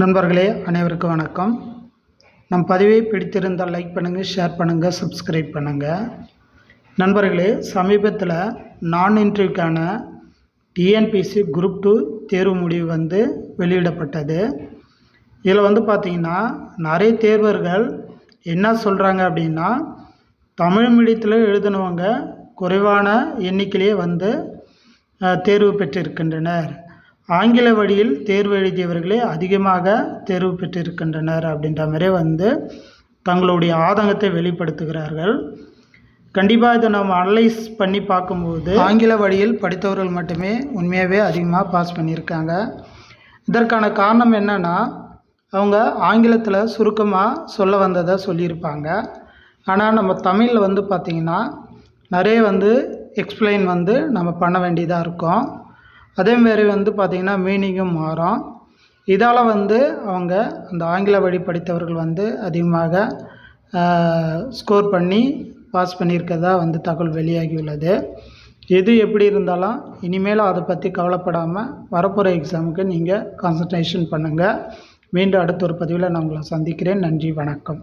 நண்பர்களே அனைவருக்கும் வணக்கம். நம் பதிவை பிடித்திருந்தால் லைக் பண்ணுங்கள் ஷேர் பண்ணுங்கள் சப்ஸ்கிரைப் பண்ணுங்கள் நண்பர்களே சமீபத்தில் நான் இன்டர்வியூக்கான டிஎன்பிசி குரூப் டூ தேர்வு முடிவு வந்து வெளியிடப்பட்டது. இதில் வந்து பார்த்திங்கன்னா நிறைய தேர்வர்கள் என்ன சொல்கிறாங்க அப்படின்னா தமிழ் மீடியத்தில் எழுதினவங்க குறைவான எண்ணிக்கையிலே வந்து தேர்வு பெற்றிருக்கின்றனர். ஆங்கில வழியில் தேர்வு எழுதியவர்களே அதிகமாக தேர்வு பெற்றிருக்கின்றனர் அப்படின்ற மாதிரி வந்து தங்களுடைய ஆதங்கத்தை வெளிப்படுத்துகிறார்கள். கண்டிப்பாக இதை நம்ம அனலைஸ் பண்ணி பார்க்கும்போது ஆங்கில வழியில் படித்தவர்கள் மட்டுமே உண்மையாகவே அதிகமாக பாஸ் பண்ணியிருக்காங்க. இதற்கான காரணம் என்னென்னா அவங்க ஆங்கிலத்தில் சுருக்கமாக சொல்ல வந்ததை சொல்லியிருப்பாங்க. ஆனால் நம்ம தமிழில் வந்து பார்த்திங்கன்னா நிறைய வந்து எக்ஸ்பிளைன் வந்து நம்ம பண்ண வேண்டியதாக இருக்கும். அதேமாரி வந்து பார்த்திங்கன்னா மீனிங்கும் மாறும். இதால் வந்து அவங்க அந்த ஆங்கில வழி படித்தவர்கள் வந்து அதிகமாக ஸ்கோர் பண்ணி பாஸ் பண்ணியிருக்கதா வந்து தகவல் வெளியாகியுள்ளது. எது எப்படி இருந்தாலும் இனிமேலும் அதை பற்றி கவலைப்படாமல் வரப்போகிற எக்ஸாமுக்கு நீங்கள் கான்சன்ட்ரேஷன் பண்ணுங்கள் மீண்டும் அடுத்த ஒரு பதிவில் நான் உங்களை சந்திக்கிறேன். நன்றி வணக்கம்.